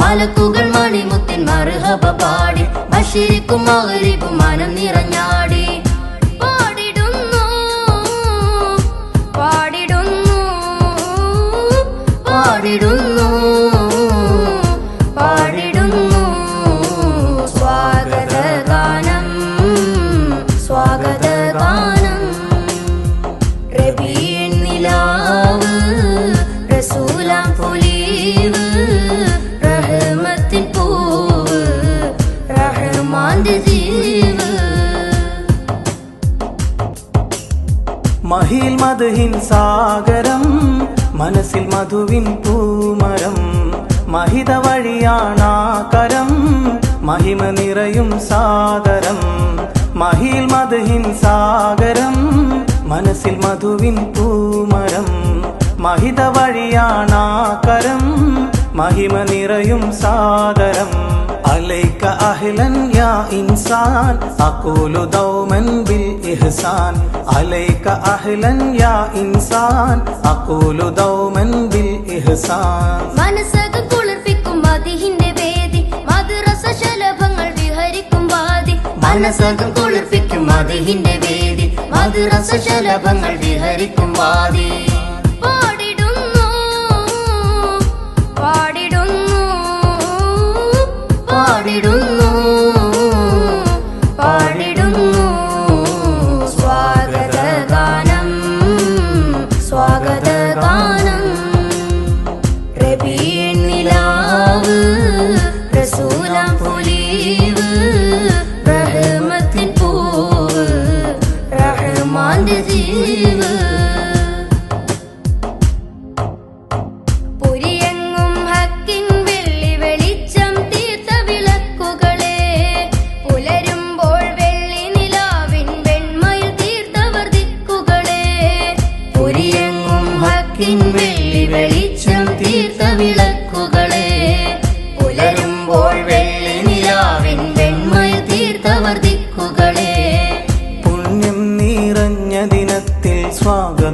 മലക്കുകൾ മണിമുത്തിൻ മർഹബ പാടി ബഷീരിക്കും മകരിപ്പും മനം നിറഞ്ഞാടി. പാടിടുന്നു പാടിടുന്നു. സ്വാഗത ഗാനം റബീഉൻ നിലാവ് റസൂലാം പൊലീവ് റഹ്മത്തിൻ പൂവ് റഹ്മാന്റെ ജീവ് മഹിൽ മധുഹിൻ സാഗരം മനസ്സിൽ മധുവിൻ പൂമരം മഹിത വഴിയാണാകരം മഹിമ നിറയും സാദരം മഹിൽ മധുഹിൻ സാഗരം മനസ്സിൽ മധുവിൻ പൂമരം മഹിത വഴിയാണാകരം മഹിമ നിറയും സാഗരം അലൈക അഹ്ലൻ യാ ഇൻസാൻ. അഖൂലു ദൗമൻ ബിൽ ഇഹ്സാൻ. അലൈക അഹ്ലൻ യാ ഇൻസാൻ. അഖൂലു ദൗമൻ ബിൽ ഇഹ്സാൻ. മനസ്സക കുളിർപ്പിക്കും മതിഹിന്റെ വേദി. മധുരസ ശലഭങ്ങൾ വിഹരിക്കും വാദി. മനസ്സകം കുളിർപ്പിക്കും മതിഹിന്റെ വേദി. മധുരസ ശലഭങ്ങൾ വിഹരിക്കും വാദി. പാടിടുന്നു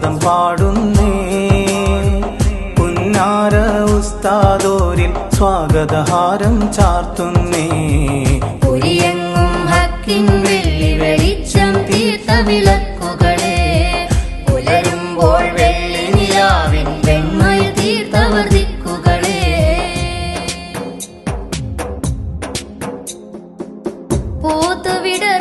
സ്വാഗതം പാടുന്നേ പുന്നാര ഉസ്താദോരിൽ സ്വാഗതഹാരം ചാർത്തുന്നേ പുരിയെങ്ങും വെളിച്ചം തീർത്ത വിളക്കുകളെ പുലരുമ്പോൾ വെള്ളി നിലാവിൻ വെണ്മയിൽ തീർത്തവർ ദിക്കുകളെ പൂത്തുവിടർന്ന്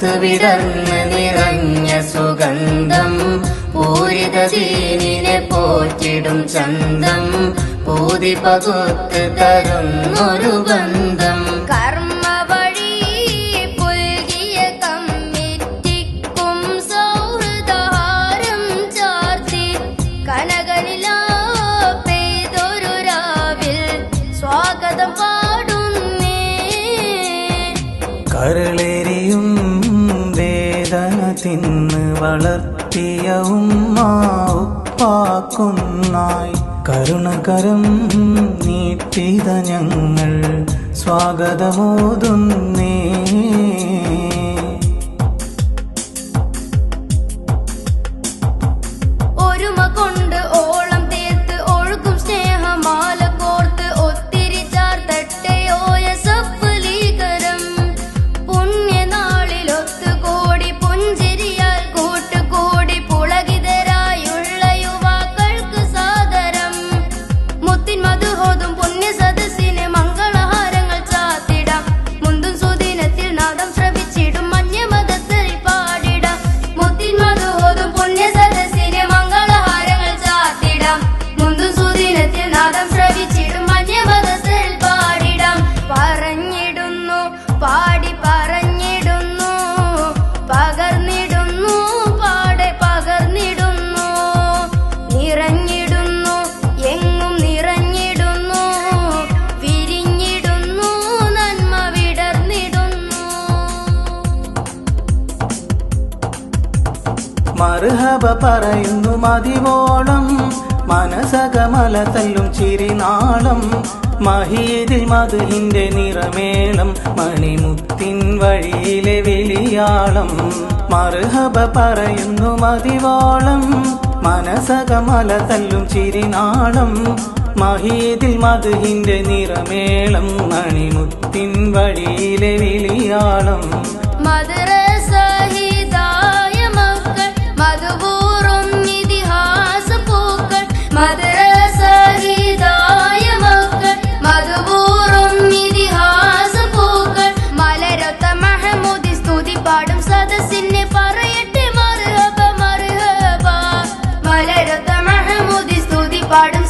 പൂത്തുവിടർന്ന് നിറഞ്ഞ സുഗന്ധം പൂരിത ദീനിനെ പോറ്റിടും ചന്തം പൂതി പകുത്ത് തരുന്നൊരു ബന്ധം. കർമ്മ തിന്ന് വളർത്തിയ ഉമ്മ ഉപ്പാക്കുന്നായി കരുണകരം നീട്ടിത ഞങ്ങൾ സ്വാഗതമോതുന്നേ. മറുഹബ പറയുന്നു മതിവോളം മനസകമല തല്ലും ചിരിനാളം. മഹീദിൽ മധുഹിന്റെ നിറമേളം. മണിമുത്തിൻ വഴിയിലെ വിളിയാളം. മറുഹബ പറയുന്നു മതിവോളം. മനസകമല തല്ലും ചിരിനാളം. മഹീദിൽ മധുഹിന്റെ നിറമേളം. മണിമുത്തിൻ വഴിയിലെ വിളിയാളം. മധുര பாடும்